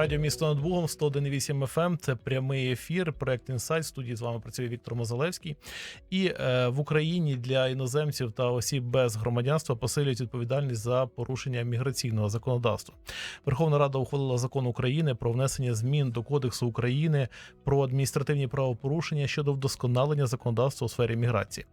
Радіо місто над Бугом 101,8 FM. Це прямий ефір. Проект інсайт. Студії з вами працює Віктор Мозалевський. І е, в Україні для іноземців та осіб без громадянства посилюють відповідальність за порушення міграційного законодавства. Верховна Рада ухвалила закон України про внесення змін до Кодексу України про адміністративні правопорушення щодо вдосконалення законодавства у сфері міграції.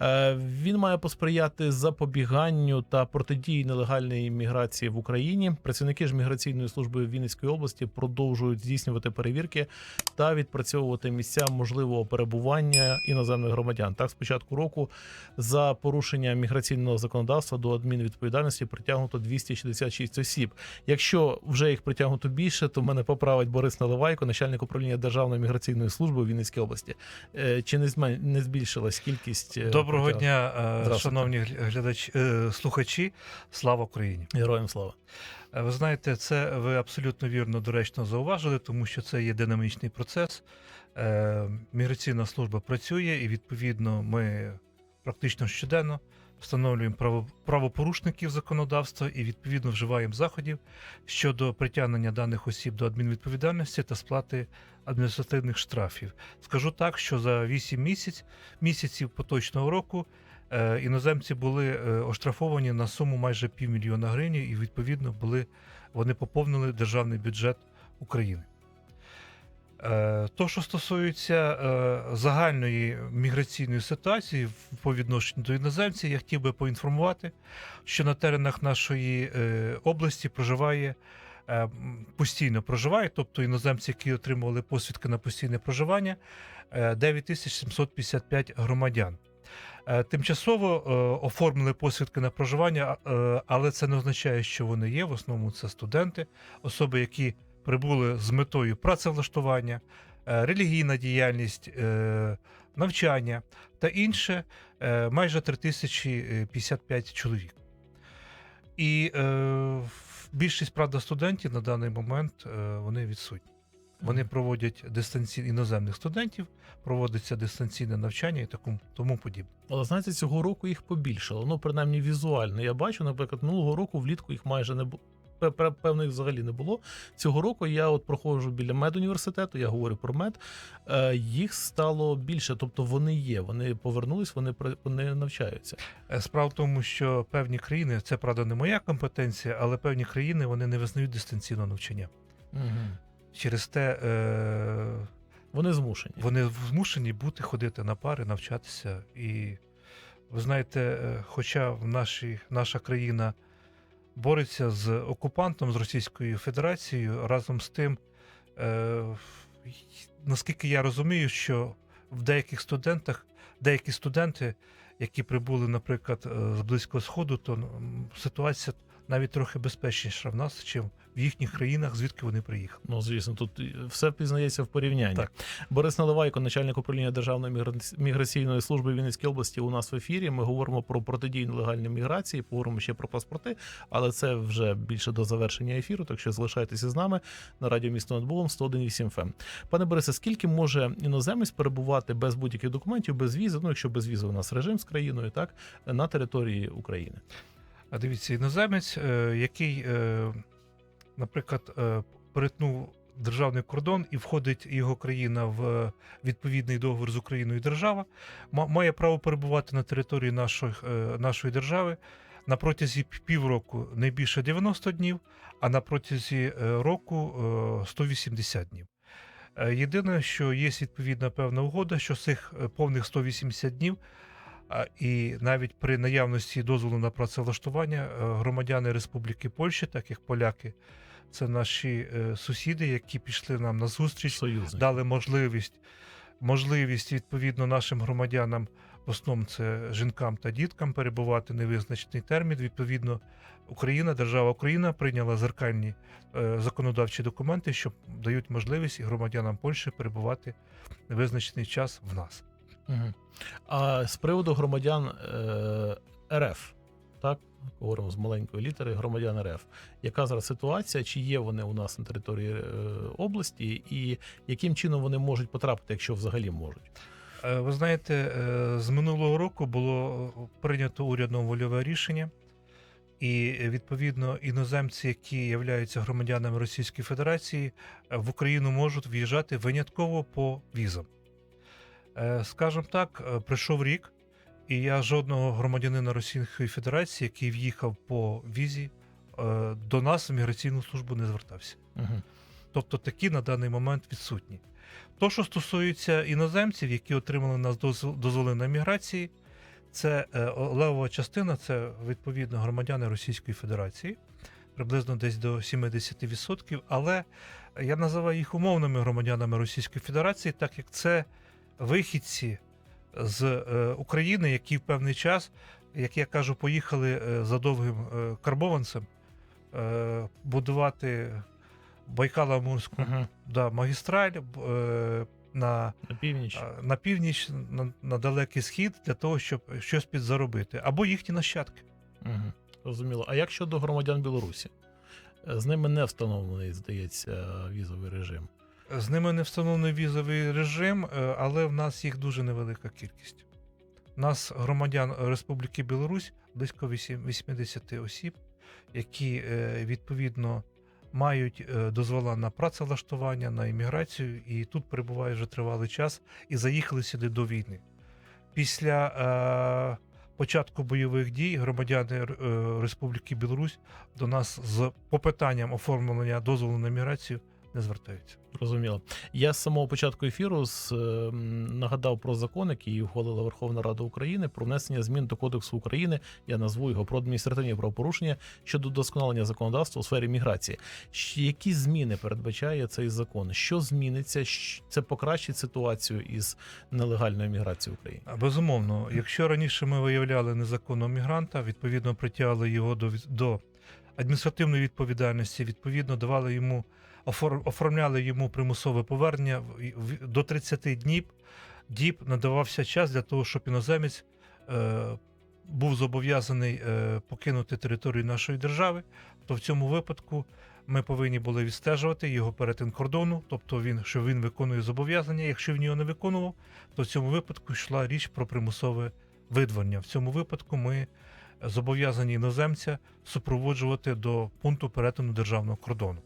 Е, Він має посприяти запобіганню та протидії нелегальної міграції в Україні. Працівники ж міграційної служби Вінницької області продовжують здійснювати перевірки та відпрацьовувати місця можливого перебування іноземних громадян. Так, з початку року за порушення міграційного законодавства до адмінвідповідальності притягнуто 266 осіб. Якщо вже їх притягнуто більше, то мене поправить Борис Наливайко, начальник управління Державної міграційної служби у Вінницькій області. Е, Чи не змен... не збільшилась кількість е, Доброго дня, е, шановні глядачі, слухачі. Слава Україні! Героям слава. Ви знаєте, це ви абсолютно вірно доречно зауважили, тому що це є динамічний процес. Е, Міграційна служба працює, і відповідно ми практично щоденно встановлюємо право, правопорушників законодавства і відповідно вживаємо заходів щодо притягнення даних осіб до адмінвідповідальності та сплати адміністративних штрафів. Скажу так, що за 8 місяць, місяців поточного року е, іноземці були е, оштрафовані на суму майже півмільйона гривень, і відповідно були вони поповнили державний бюджет України. Е, То, що стосується е, загальної міграційної ситуації по відношенню до іноземців, я хотів би поінформувати, що на теренах нашої е, області проживає постійно проживає, тобто іноземці, які отримували посвідки на постійне проживання, е, 9755 громадян. Е, Тимчасово е, оформили посвідки на проживання, е, але це не означає, що вони є. В основному це студенти, особи, які прибули з метою працевлаштування, релігійна діяльність, навчання та інше майже 3055 чоловік. І більшість правда студентів на даний момент вони відсутні. Вони проводять дистанційні іноземних студентів, проводиться дистанційне навчання і такому тому подібне. Але знаєте, цього року їх побільшало. Ну, принаймні візуально. Я бачу, наприклад, минулого року влітку їх майже не було. Певних взагалі не було. Цього року я от проходжу біля медуніверситету, я говорю про мед. Е, їх стало більше, тобто вони є. Вони повернулись, вони вони навчаються. Е, Справа в тому, що певні країни, це правда не моя компетенція, але певні країни вони не визнають дистанційного навчання. Угу. Через те е, Вони змушені. вони змушені бути ходити на пари, навчатися. І ви знаєте, е, хоча в нашій, наша країна бореться з окупантом, з Російською Федерацією, разом з тим, е, наскільки я розумію, що в деяких студентах, деякі студенти, які прибули, наприклад, е, з Близького Сходу, то ситуація навіть трохи безпечніша в нас, чим в їхніх країнах, звідки вони приїхали. Ну, звісно, тут все пізнається в порівнянні. Так. Борис Наливайко, начальник управління Державної мігра- міграційної служби Вінницької області, у нас в ефірі. Ми говоримо про протидію нелегальній міграції, поговоримо ще про паспорти, але це вже більше до завершення ефіру. Так що залишайтеся з нами на радіо місто над Богом 101,8 FM. Пане Борисе, скільки може іноземець перебувати без будь-яких документів, без візи? Ну, якщо без візи у нас режим з країною, так на території України? А дивіться, іноземець, е, який, е, наприклад, е, перетнув державний кордон і входить його країна в відповідний договір з Україною держава, має право перебувати на території нашої, е, нашої держави на протязі півроку не більше 90 днів, а на протязі е, року е, 180 днів. Е, Єдине, що є відповідна певна угода, що цих е, повних 180 днів І навіть при наявності дозволу на працевлаштування е, громадяни Республіки Польщі, так як поляки, це наші е, сусіди, які пішли нам на зустріч, Союзник. дали можливість, можливість відповідно нашим громадянам, в основному це жінкам та діткам, перебувати невизначений термін. Відповідно, Україна, держава Україна прийняла зеркальні е, законодавчі документи, що дають можливість і громадянам Польщі перебувати невизначений час в нас. Угу. А з приводу громадян е, РФ, так, говоримо з маленької літери, громадян РФ. Яка зараз ситуація? Чи є вони у нас на території е, області, і яким чином вони можуть потрапити, якщо взагалі можуть? Е, Ви знаєте, е, з минулого року було прийнято урядом вольове рішення, і відповідно іноземці, які являються громадянами Російської Федерації, в Україну можуть в'їжджати винятково по візам. Скажімо так, пройшов рік, і я жодного громадянина Російської Федерації, який в'їхав по візі, е, до нас в міграційну службу не звертався. Угу. Тобто такі на даний момент відсутні. То, що стосується іноземців, які отримали нас дозвол- дозволи на міграції, це е, левова частина, це відповідно громадяни Російської Федерації, приблизно десь до 70%. Але я називаю їх умовними громадянами Російської Федерації, так як це вихідці з е, України, які в певний час, як я кажу, поїхали е, за довгим е, карбованцем будувати Байкало-Амурську Угу. да, магістраль на, На північ. на північ, на, на далекий схід для того, щоб щось підзаробити, або їхні нащадки. Угу. Розуміло. А як щодо громадян Білорусі? З ними не встановлений, здається, візовий режим. З ними не встановлений візовий режим, е, але в нас їх дуже невелика кількість. У нас громадян Республіки Білорусь близько 80 осіб, які е, відповідно мають е, дозвола на працевлаштування, на імміграцію, і тут перебувають вже тривалий час і заїхали сюди до війни. Після початку бойових дій громадяни Республіки Білорусь до нас з попитанням оформлення дозволу на міграцію не звертаються. Зрозуміло. Я з самого початку ефіру з, е, нагадав про закон, який ухвалила Верховна Рада України про внесення змін до Кодексу України. Я назву його про адміністративні правопорушення щодо досконалення законодавства у сфері міграції. Які зміни передбачає цей закон? Що зміниться? Це покращить ситуацію із нелегальною міграцією в Україні? Безумовно, якщо раніше ми виявляли незаконного мігранта, відповідно притягли його до, до адміністративної відповідальності, відповідно давали йому оформляли йому примусове повернення до 30 днів. Діб надавався час для того, щоб іноземець е, був зобов'язаний е, покинути територію нашої держави, то в цьому випадку ми повинні були відстежувати його перетин кордону, тобто він, що він виконує зобов'язання. Якщо він його не виконував, то в цьому випадку йшла річ про примусове видворення. В цьому випадку ми зобов'язані іноземця супроводжувати до пункту перетину державного кордону.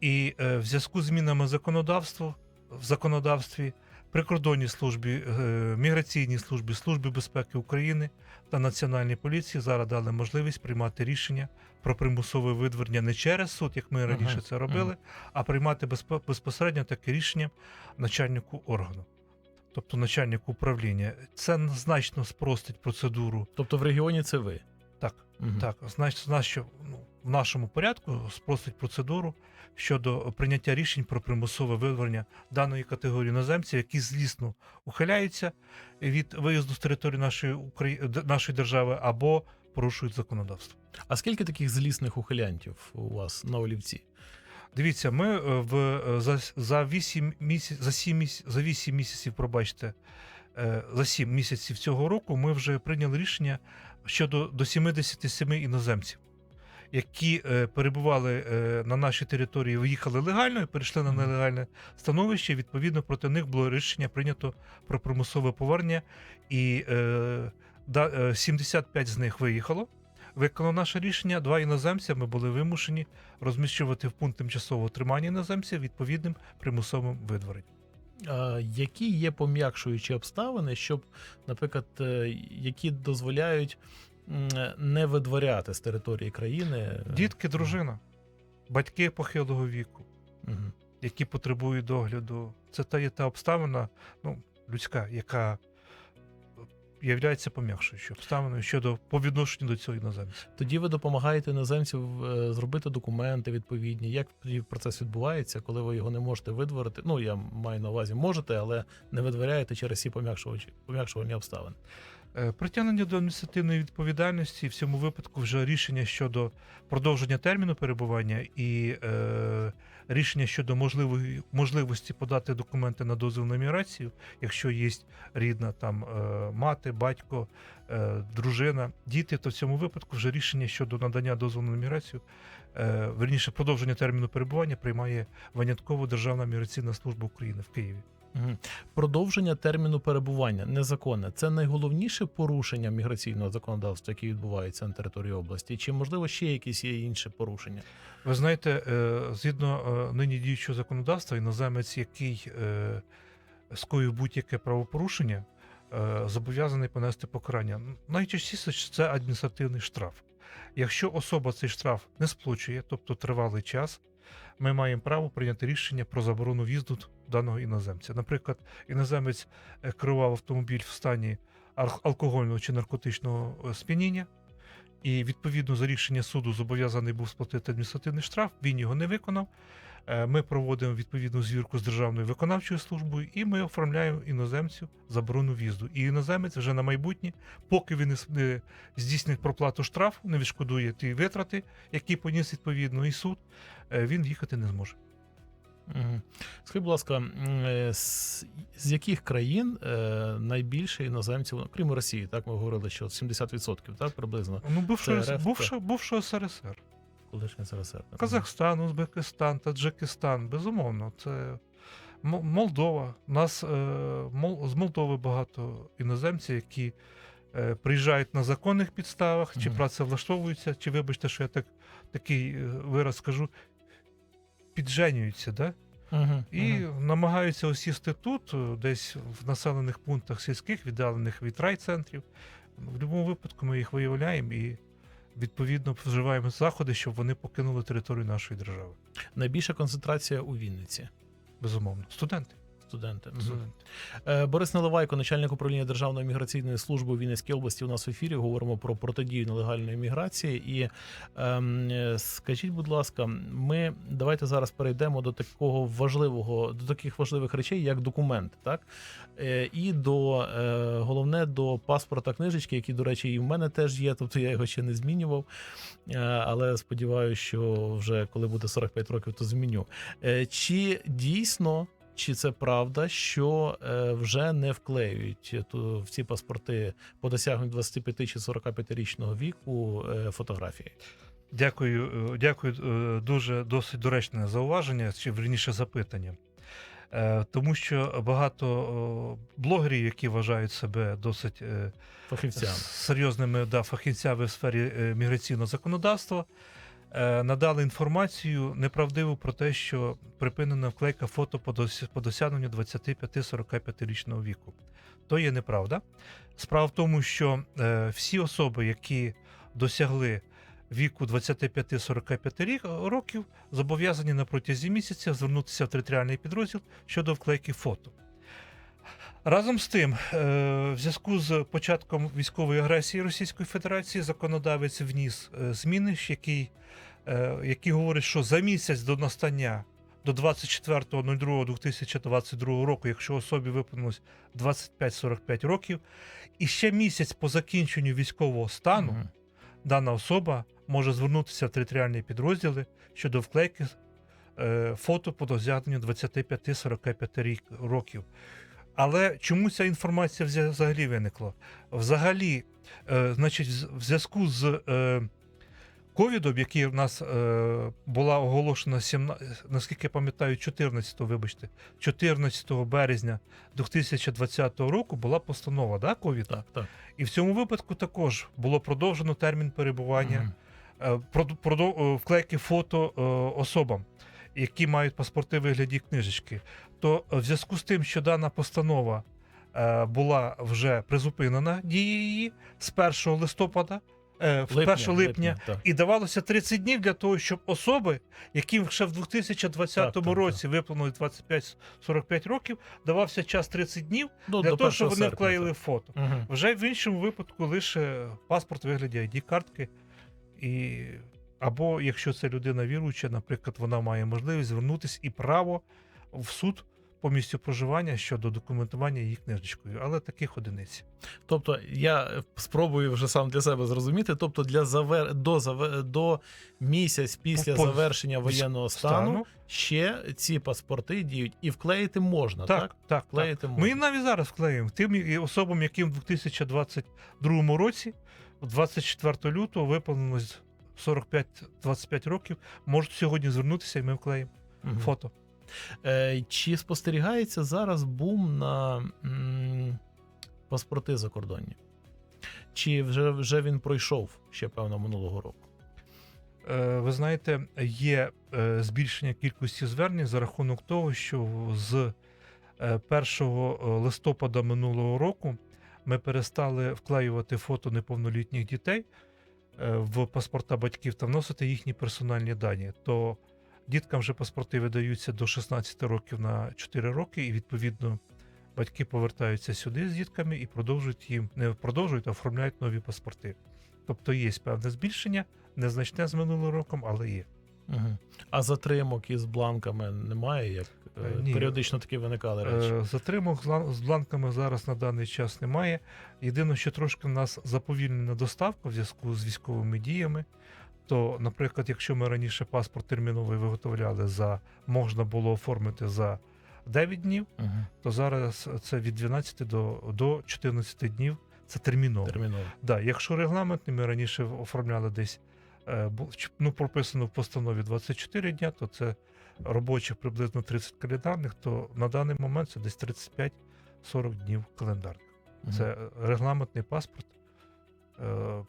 І е, в зв'язку з змінами законодавства в законодавстві прикордонній службі, е, міграційній службі, службі безпеки України та Національній поліції зараз дали можливість приймати рішення про примусове видворення не через суд, як ми раніше це робили, а приймати безпосередньо таке рішення начальнику органу, тобто начальнику управління. Це значно спростить процедуру. Тобто в регіоні це ви. Так, Мгм. так, значить, значить, ну, в нашому порядку спростить процедуру щодо прийняття рішень про примусове вивернення даної категорії іноземців, які злісно ухиляються від виїзду з території нашої Украї... нашої держави або порушують законодавство. А скільки таких злісних ухилянтів у вас на олівці? Дивіться, ми е, в е, за, за 8 місяців, за 7 місяців, за 8 місяців, пробачте, е, за 7 місяців цього року ми вже прийняли рішення щодо до 77 іноземців, які е, перебували е, на нашій території, виїхали легально і перейшли на нелегальне становище. Відповідно, проти них було рішення прийнято про примусове повернення, і е, да, е, 75 з них виїхало. Виконано наше рішення. Два іноземця ми були вимушені розміщувати в пункт тимчасового тримання іноземців відповідним примусовим видворенням. Які є пом'якшуючі обставини, щоб, наприклад, е, які дозволяють не видворяти з території країни Дітки, дружина, батьки похилого віку, угу. які потребують догляду. Це та є та обставина, ну, людська, яка являється пом'якшуючою обставиною щодо по відношенню до цього іноземця. Тоді ви допомагаєте іноземців е, зробити документи відповідні. Як тоді процес відбувається, коли ви його не можете видворити? Ну я маю на увазі, можете, але не видворяєте через ці пом'якшувачі пом'якшування обставини. Е, Притягнення до адміністративної відповідальності в цьому випадку вже рішення щодо продовження терміну перебування і е, рішення щодо можливої можливості подати документи на дозвіл на міграцію, якщо є рідна там е, мати, батько, е, дружина, діти, то в цьому випадку вже рішення щодо надання дозволу на міграцію, е, верніше продовження терміну перебування приймає винятково Державна міграційна служба України в Києві. Продовження терміну перебування незаконне. Це найголовніше порушення міграційного законодавства, яке відбувається на території області. Чи можливо ще якісь є інші порушення? Ви знаєте, е, згідно е, нині діючого законодавства, іноземець, який е, скоїв будь-яке правопорушення, зобов'язаний понести покарання. Найчастіше це адміністративний штраф. Якщо особа цей штраф не сплачує, тобто тривалий час, ми маємо право прийняти рішення про заборону в'їзду даного іноземця. Наприклад, іноземець е, керував автомобіль в стані алкогольного чи наркотичного е, сп'яніння, і відповідно за рішення суду зобов'язаний був сплатити адміністративний штраф. Він його не виконав. Е, Ми проводимо відповідну звірку з державною виконавчою службою, і ми оформляємо іноземцю заборону в'їзду. І іноземець вже на майбутнє, поки він не здійснить проплату штрафу, не відшкодує ті витрати, які поніс відповідно і суд, він в'їхати не зможе. Скажіть, будь ласка, е, з, яких країн е, найбільше іноземців, ну, крім Росії, так ми говорили, що 70%, так приблизно Ну, бувшого, РФ, бувшого, бувшого СРСР. колишнє СРСР. так? Казахстан, Узбекистан, Таджикистан, безумовно, це Молдова. У нас е, з Молдови багато іноземців, які приїжджають на законних підставах, чи працевлаштовуються, чи вибачте, що я так, такий вираз скажу, підженюються, да? Угу, і угу. намагаються осісти тут, е, десь в населених пунктах сільських, віддалених від райцентрів. В будь-якому випадку ми їх виявляємо і відповідно вживаємо заходи, щоб вони покинули територію нашої держави. найбільша концентрація у Вінниці. Безумовно, студенти. Студенти. Студенти. Борис Наливайко, начальник управління Державної міграційної служби у Вінницькій області. У нас в ефірі говоримо про протидію нелегальної міграції. І ем, е, скажіть, будь ласка, ми давайте зараз перейдемо до такого важливого, до таких важливих речей, як документи, так е, і до е, головне до паспорта книжечки, які, до речі, і в мене теж є. Тобто я його ще не змінював. Е, але сподіваюся, що вже коли буде 45 років, то зміню. Е, чи дійсно чи це правда, що е, вже не вклеюють в ці паспорти по досягненню 25 чи 45-річного віку е, фотографії? Дякую, е, дякую. Дуже досить доречне зауваження, чи верніше запитання. Тому що багато блогерів, які вважають себе досить е, Фахівцям. серйозними да, фахівцями в сфері міграційного законодавства, надали інформацію неправдиву про те, що припинена вклейка фото по досягненню 25-45-річного віку. То є неправда. Справа в тому, що е, всі особи, які досягли віку 25-45 років, зобов'язані на протязі місяця звернутися в територіальний підрозділ щодо вклейки фото. Разом з тим, е, в зв'язку з початком військової агресії Російської Федерації законодавець вніс е, зміни, які, е, говорять, що за місяць до настання до 24.02.2022 року, якщо особі виповнилось 25-45 років, і ще місяць по закінченню військового стану Мгм. дана особа може звернутися в територіальні підрозділи щодо вклейки фото по досягненню 25-45 років. Але чому ця інформація взагалі виникла? Взагалі, е, значить, в зв'язку з е, ковідом, який в нас е, була оголошена 17, наскільки я пам'ятаю, 14, вибачте, 14 березня 2020 року була постанова, да, ковід? Так, так. І в цьому випадку також було продовжено термін перебування Мгм. е, прод- продо- е, вклейки фото е, особам, які мають паспорти вигляді книжечки. То в зв'язку з тим, що дана постанова е, була вже призупинена дія її з 1 листопада, е, в 1 липня, так. і давалося 30 днів для того, щоб особи, яким ще в 2020 Так, році виповнили 25-45 років, давався час 30 днів Ну, для того, щоб вони серпня, вклеїли так. фото. Мгм. Вже в іншому випадку лише паспорт вигляді ID-картки. І... Або якщо це людина віруюча, наприклад, вона має можливість звернутися і право в суд по місцю проживання щодо документування її книжечкою, але таких одиниць. Тобто я спробую вже сам для себе зрозуміти. Тобто, для завер... до, заве... до місяць після По- завершення воєнного стану, Стану. ще ці паспорти діють і вклеїти можна, так? Так, так, так. Можна. Ми навіть зараз вклеїмо. Тим особам, яким в 2022 році, 24 лютого, виповнилось 45-25 років, можуть сьогодні звернутися і ми вклеїмо Мгм. фото. Е, чи спостерігається зараз бум на м, паспорти закордонні? Чи вже, вже він пройшов ще певно минулого року? Е, Ви знаєте, є е, збільшення кількості звернень за рахунок того, що з е, 1 листопада минулого року ми перестали вклеювати фото неповнолітніх дітей е, в паспорта батьків та вносити їхні персональні дані. То діткам вже паспорти видаються до 16 років на 4 роки, і відповідно батьки повертаються сюди з дітками і продовжують їм не продовжують, а оформляють нові паспорти. Тобто є певне збільшення, незначне з минулим роком, але є. Угу. А затримок із бланками немає, як е, Е, ні. періодично такі виникали речі. Е, Затримок з бланками зараз на даний час немає. Єдине, що трошки в нас заповільнена доставка в зв'язку з військовими діями. То, наприклад, якщо ми раніше паспорт терміновий виготовляли за можна було оформити за 9 днів, Угу. то зараз це від 12 до, до 14 днів. Це терміново. Терміново. Да, якщо регламентний, ми раніше оформляли десь, ну, прописано в постанові 24 дня, то це робочих приблизно 30 календарних, то на даний момент це десь 35-40 днів календарних. Це е, регламентний паспорт. Е,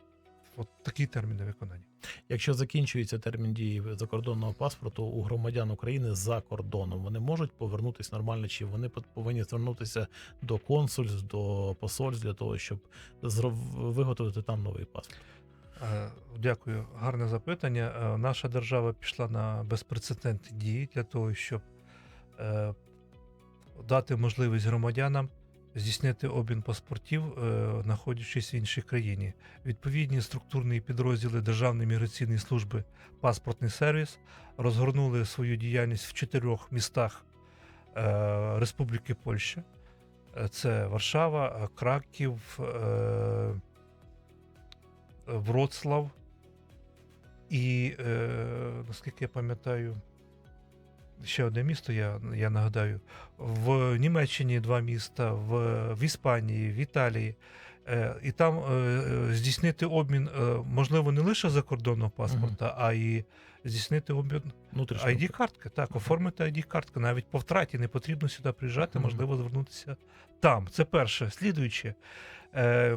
от такі терміни виконання. Якщо закінчується термін дії закордонного паспорту у громадян України за кордоном, вони можуть повернутися нормально, чи вони повинні звернутися до консульств, до посольств для того, щоб виготовити там новий паспорт. Е, Дякую, гарне запитання. Е, Наша держава пішла на безпрецедентні дії для того, щоб е, дати можливість громадянам здійснити обмін паспортів, знаходячись в іншій країні. Відповідні структурні підрозділи Державної міграційної служби паспортний сервіс розгорнули свою діяльність в чотирьох містах Республіки Польща. Це Варшава, Краків, Вроцлав і, е, наскільки я пам'ятаю, ще одне місто, я, я нагадаю, в Німеччині два міста, в, в Іспанії, в Італії. Е, і там е, е, здійснити обмін, можливо, не лише закордонного паспорта, а й здійснити обмін Внутрішньо. ID-картки. Так, оформити ID-картку. Навіть по втраті не потрібно сюди приїжджати, можливо, звернутися там. Це перше. Слідуюче,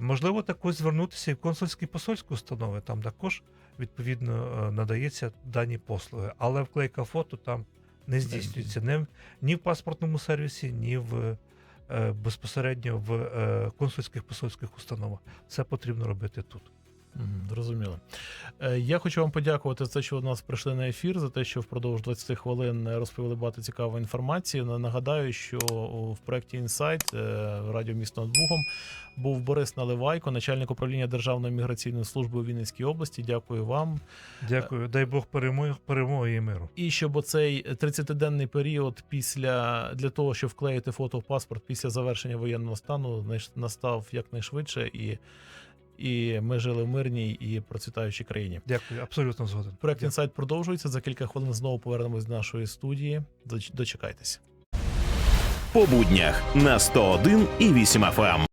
можливо, також звернутися і в консульські посольські установи. Там також відповідно надається дані послуги. Але вклейка фото там не здійснюється ні, в- паспортному сервісі, ні в безпосередньо в е, консульських посольських установах. Це потрібно робити тут. Зрозуміло. Е, Я хочу вам подякувати за те, що ви нас прийшли на ефір, за те, що впродовж 20 хвилин е, розповіли багато цікавої інформації. Нагадаю, що в проєкті Інсайт радіо місто над Бугом був Борис Наливайко, начальник управління Державної міграційної служби у Вінницькій області. Дякую вам. Дякую. Дай Бог перемоги, перемоги і миру. І щоб оцей 30-денний період після для того, щоб вклеїти фото в паспорт після завершення воєнного стану, настав якнайшвидше, і, і ми жили в мирній і процвітаючій країні. Дякую, абсолютно згоден. Проект інсайт продовжується. За кілька хвилин знову повернемось до нашої студії. Дочекайтесь. Дочекайтеся. По буднях на 101 і 8 FM.